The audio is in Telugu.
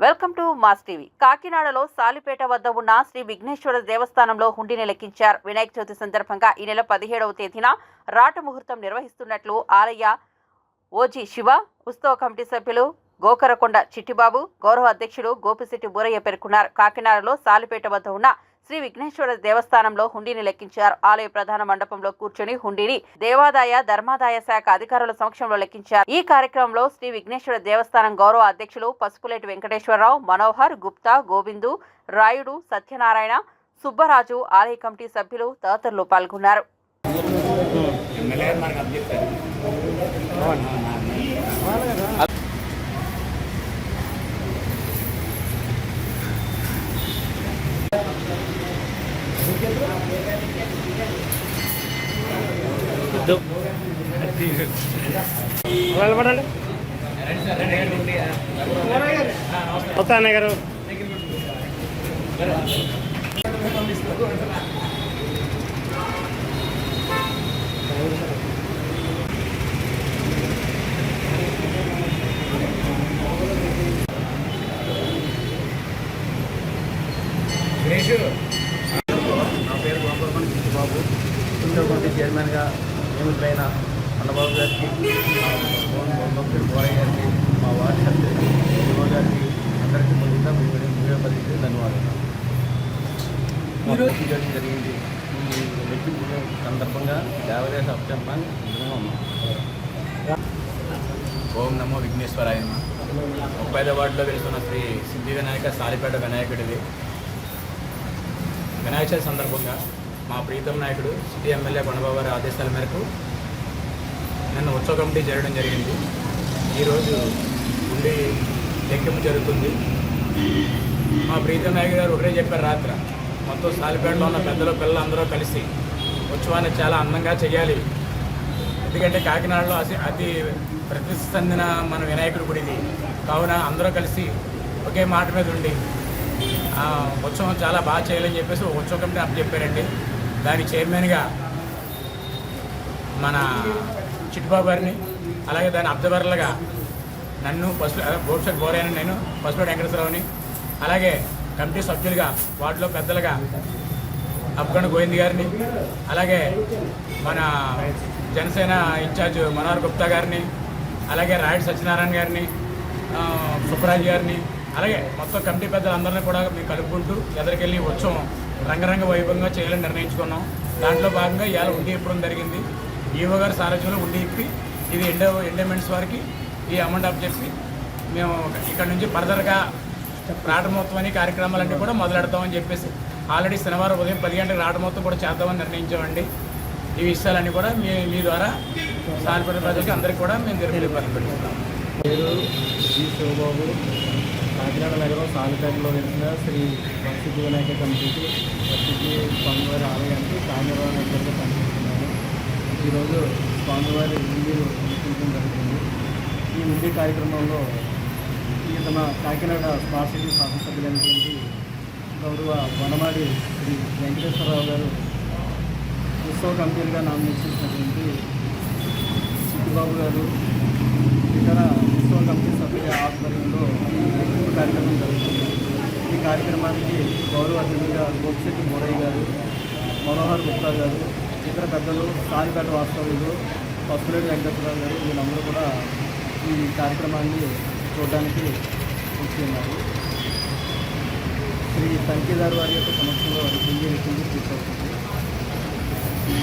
Welcome to mass TV. కాకినాడలో సాలిపేట వద్ద ఉన్న శ్రీ విఘ్నేశ్వర దేవస్థానంలో హుండీని లెక్కించారు. వినాయక చవితి సందర్భంగా ఈ నెల పదిహేడవ తేదీన రాట ముహూర్తం నిర్వహిస్తున్నట్లు ఆలయ ఓజీ శివ ఉత్సవ కమిటీ సభ్యులు గోకరకొండ చిట్టిబాబు గౌరవ అధ్యక్షుడు గోపిశెట్టి బూరయ్య పేర్కొన్నారు. కాకినాడలో సాలిపేట వద్ద ఉన్న శ్రీ విఘ్నేశ్వర దేవస్థానంలో హుండీని లెక్కించారు. ఆలయ ప్రధాన మండపంలో కూర్చొని హుండీని దేవాదాయ ధర్మాదాయ శాఖ అధికారుల సమక్షంలో లెక్కించారు. ఈ కార్యక్రమంలో శ్రీ విఘ్నేశ్వర దేవస్థానం గౌరవ అధ్యక్షులు పసుపులేటి వెంకటేశ్వరరావు మనోహర్ గుప్తా గోవిందు రాయుడు సత్యనారాయణ సుబ్బరాజు ఆలయ కమిటీ సభ్యులు తదితరులు పాల్గొన్నారు. ఎమ్మెల్యే నిలబడండి వస్తా అన్నయ్య గారు. నా పేరు గోపాలపల్లి చిట్టుబాబు కుంటో చైర్మన్గా నియమితులైన అన్నబాబు గారికి మా మోహన్ భక్తుడు గోరయ్య గారికి మా వార్డు సభ్యులు శివ గారికి అందరికీ ముందుగా మీ వినియోగపరిచి ధన్యవాదాలు. ఈరోజు చేయడం జరిగింది. ఈ లెక్కింపు సందర్భంగా దేవదేశ ఉన్నాం ఓం నమో విఘ్నేశ్వరాయ. ముప్పై ఐదో వార్డులో వెళ్తున్న శ్రీ సిద్ధి వినాయక సాలిపేట వినాయకుడిది. వినాయక చవితి సందర్భంగా మా ప్రీతం నాయకుడు సిటీ ఎమ్మెల్యే కొండబాబు గారి ఆదేశాల మేరకు నిన్న ఉత్సవ కమిటీ జరగడం జరిగింది. ఈరోజు ఉండి లెక్కింపు జరుగుతుంది. మా ప్రీతం నాయకుడు గారు ఒకటే చెప్పారు రాత్ర. మొత్తం సాలిపేటలో ఉన్న పెద్దలు పిల్లలు అందరూ కలిసి ఉత్సవాన్ని చాలా అందంగా చేయాలి. ఎందుకంటే కాకినాడలో అతి అతి ప్రతిష్ట చెందిన మన వినాయకుడి గుడిది కావున అందరూ కలిసి ఒకే మాట మీద ఉండి ఉత్సవం చాలా బాగా చేయాలని చెప్పేసి ఒక ఉత్సవ కమిటీ అప్పు చెప్పారండి. దాని చైర్మన్గా మన చిట్టుబాబు గారిని అలాగే దాని అబ్జర్వర్లుగా నన్ను పసుపు భవిష్యత్ గోరైన నేను పసుపు వెంకటేశ్వరరావుని అలాగే కమిటీ సభ్యులుగా వార్డులో పెద్దలుగా అప్పగండ గోవింద్ గారిని అలాగే మన జనసేన ఇన్ఛార్జ్ మనోహర్ గుప్తా గారిని అలాగే రాయుడు సత్యనారాయణ గారిని ఆ, సుబ్బరాజు గారిని అలాగే మొత్తం కమిటీ పెద్దలందరినీ కూడా మేము కలుపుకుంటూ ఎదరికెళ్ళి ఉత్సవం రంగరంగ వైభవంగా చేయాలని నిర్ణయించుకున్నాం. దాంట్లో భాగంగా ఇవాళ ఉండి ఇప్పుడు జరిగింది? ఈవో గారి సారథ్యంలో ఉండి ఇప్పి ఇది ఎండో ఎండోమెంట్స్ వారికి ఈ అమౌంట్ అప్ చెప్పి మేము ఇక్కడ నుంచి ఫర్దర్గా రాటమోత్సవాన్ని కార్యక్రమాలన్నీ కూడా మొదలెడతామని చెప్పేసి ఆల్రెడీ శనివారం ఉదయం పది గంటలకు రాటమోత్సవం కూడా చేద్దామని నిర్ణయించామండి. ఈ విషయాలన్నీ కూడా మీ మీ ద్వారా సాల్పడిన ప్రజలకి అందరికీ కూడా మేము తెలియపరుస్తాం పేరు శివబాబు. కాకినాడ నగరం సాలిపేటలో వెలిసిన శ్రీ వసతి వినాయక కమిటీకి వసతి స్వామివారి ఆలయానికి ఈరోజు స్వామివారి ఉండిలు లెక్కించడం జరుగుతుంది ఈ ఉండి కార్యక్రమంలో ఈ తమ కాకినాడ స్మార్ట్ సిటీ శాసనసభ్యులైనటువంటి గౌరవ వనమాడి శ్రీ వెంకటేశ్వరరావు గారు ఉత్సవ కమిటీలుగా నామినేట్ చేసినటువంటి గారు ఇతర ఉత్సవ కమిటీ సభ్యుల ఆధ్వర్యంలో ఈ కార్యక్రమం జరుగుతుంది. ఈ కార్యక్రమానికి గౌరవ అతిథిగా గోపిశెట్టి మోరయ్య గారు మనోహర్ గుప్తా గారు ఇతర పెద్దలు సాయిపేట వాస్తవులు పసుపులేటి వెంకటేశ్వరరావు గారు వీళ్ళందరూ కూడా ఈ కార్యక్రమాన్ని చూడడానికి వచ్చిన్నారు శ్రీ సంఖ్యదారు వారి యొక్క సమక్షంలో హిందీ తీసుకొస్తుంది